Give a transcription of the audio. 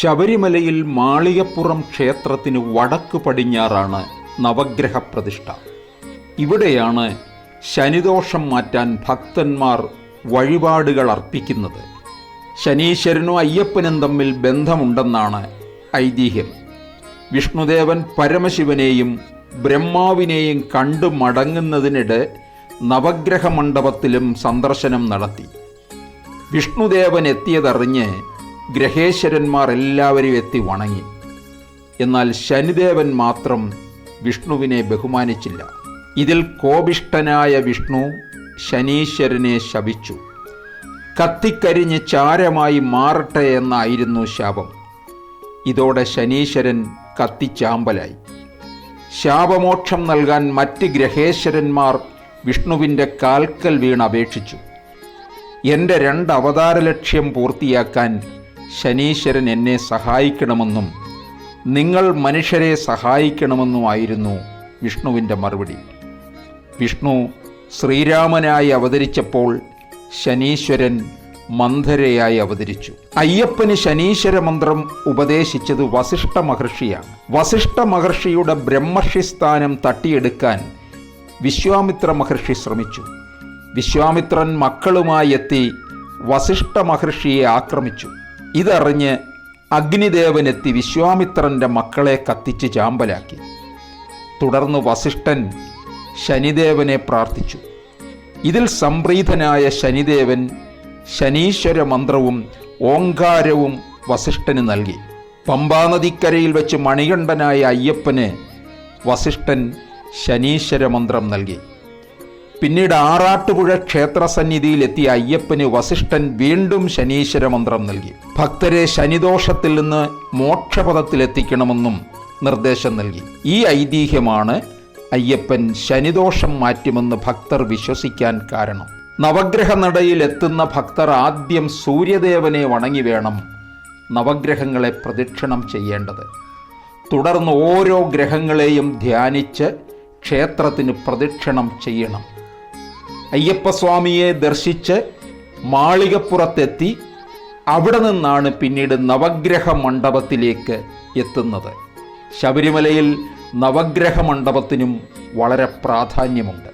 ശബരിമലയിൽ മാളികപ്പുറം ക്ഷേത്രത്തിന് വടക്ക് പടിഞ്ഞാറാണ് നവഗ്രഹ പ്രതിഷ്ഠ ഇവിടെയാണ് ശനിദോഷം മാറ്റാൻ ഭക്തന്മാർ വഴിപാടുകൾ അർപ്പിക്കുന്നത്. ശനീശ്വരനും അയ്യപ്പനും തമ്മിൽ ബന്ധമുണ്ടെന്നാണ് ഐതിഹ്യം. വിഷ്ണുദേവൻ പരമശിവനെയും ബ്രഹ്മാവിനെയും കണ്ടു മടങ്ങുന്നതിനിടെ നവഗ്രഹ മണ്ഡപത്തിലും സന്ദർശനം നടത്തി. വിഷ്ണുദേവൻ എത്തിയതറിഞ്ഞ് ഗ്രഹേശ്വരന്മാർ എല്ലാവരും എത്തി വണങ്ങി. എന്നാൽ ശനിദേവൻ മാത്രം വിഷ്ണുവിനെ ബഹുമാനിച്ചില്ല. ഇതിൽ കോപിഷ്ടനായ വിഷ്ണു ശനീശ്വരനെ ശപിച്ചു. കത്തിക്കരിഞ്ഞ് ചാരമായി മാറട്ടെ എന്നായിരുന്നു ശാപം. ഇതോടെ ശനീശ്വരൻ കത്തിച്ചാമ്പലായി. ശാപമോക്ഷം നൽകാൻ മറ്റ് ഗ്രഹേശ്വരന്മാർ വിഷ്ണുവിന്റെ കാൽക്കൽ വീണ് അപേക്ഷിച്ചു എന്റെ രണ്ട് അവതാര ലക്ഷ്യം പൂർത്തിയാക്കാൻ ശനീശ്വരൻ എന്നെ സഹായിക്കണമെന്നും നിങ്ങൾ മനുഷ്യരെ സഹായിക്കണമെന്നുമായിരുന്നു വിഷ്ണുവിന്റെ മറുപടി. വിഷ്ണു ശ്രീരാമനായി അവതരിച്ചപ്പോൾ ശനീശ്വരൻ മന്ധരയായി അവതരിച്ചു. അയ്യപ്പന് ശനീശ്വര മന്ത്രം ഉപദേശിച്ചത് വസിഷ്ഠ മഹർഷിയാണ്. വസിഷ്ഠ മഹർഷിയുടെ ബ്രഹ്മർഷി സ്ഥാനം തട്ടിയെടുക്കാൻ വിശ്വാമിത്ര മഹർഷി ശ്രമിച്ചു. വിശ്വാമിത്രൻ മക്കളുമായി എത്തി വസിഷ്ഠ മഹർഷിയെ ആക്രമിച്ചു. ഇതറിഞ്ഞ് അഗ്നിദേവനെത്തി വിശ്വാമിത്രന്റെ മക്കളെ കത്തിച്ച് ചാമ്പലാക്കി. തുടർന്ന് വസിഷ്ഠൻ ശനിദേവനെ പ്രാർത്ഥിച്ചു. ഇതിൽ സംപ്രീതനായ ശനിദേവൻ ശനീശ്വര മന്ത്രവും ഓങ്കാരവും വസിഷ്ഠന് നൽകി. പമ്പാനദിക്കരയിൽ വെച്ച് മണികണ്ഠനായ അയ്യപ്പന് വസിഷ്ഠൻ ശനീശ്വര മന്ത്രം നൽകി. പിന്നീട് ആറാട്ടുപുഴ ക്ഷേത്രസന്നിധിയിൽ എത്തിയ അയ്യപ്പന് വസിഷ്ഠൻ വീണ്ടും ശനീശ്വര മന്ത്രം നൽകി. ഭക്തരെ ശനിദോഷത്തിൽ നിന്ന് മോക്ഷപഥത്തിലെത്തിക്കണമെന്നും നിർദ്ദേശം നൽകി. ഈ ഐതിഹ്യമാണ് അയ്യപ്പൻ ശനിദോഷം മാറ്റുമെന്ന് ഭക്തർ വിശ്വസിക്കാൻ കാരണം. നവഗ്രഹ നടയിൽ എത്തുന്ന ഭക്തർ ആദ്യം സൂര്യദേവനെ വണങ്ങി വേണം നവഗ്രഹങ്ങളെ പ്രദക്ഷിണം ചെയ്യേണ്ടത്. തുടർന്ന് ഓരോ ഗ്രഹങ്ങളെയും ധ്യാനിച്ച് ക്ഷേത്രത്തിന് പ്രദക്ഷിണം ചെയ്യണം. അയ്യപ്പസ്വാമിയെ ദർശിച്ച് മാളികപ്പുറത്തെത്തി അവിടെ നിന്നാണ് പിന്നീട് നവഗ്രഹ മണ്ഡപത്തിലേക്ക് എത്തുന്നത്. ശബരിമലയിൽ നവഗ്രഹ മണ്ഡപത്തിനും വളരെ പ്രാധാന്യമുണ്ട്.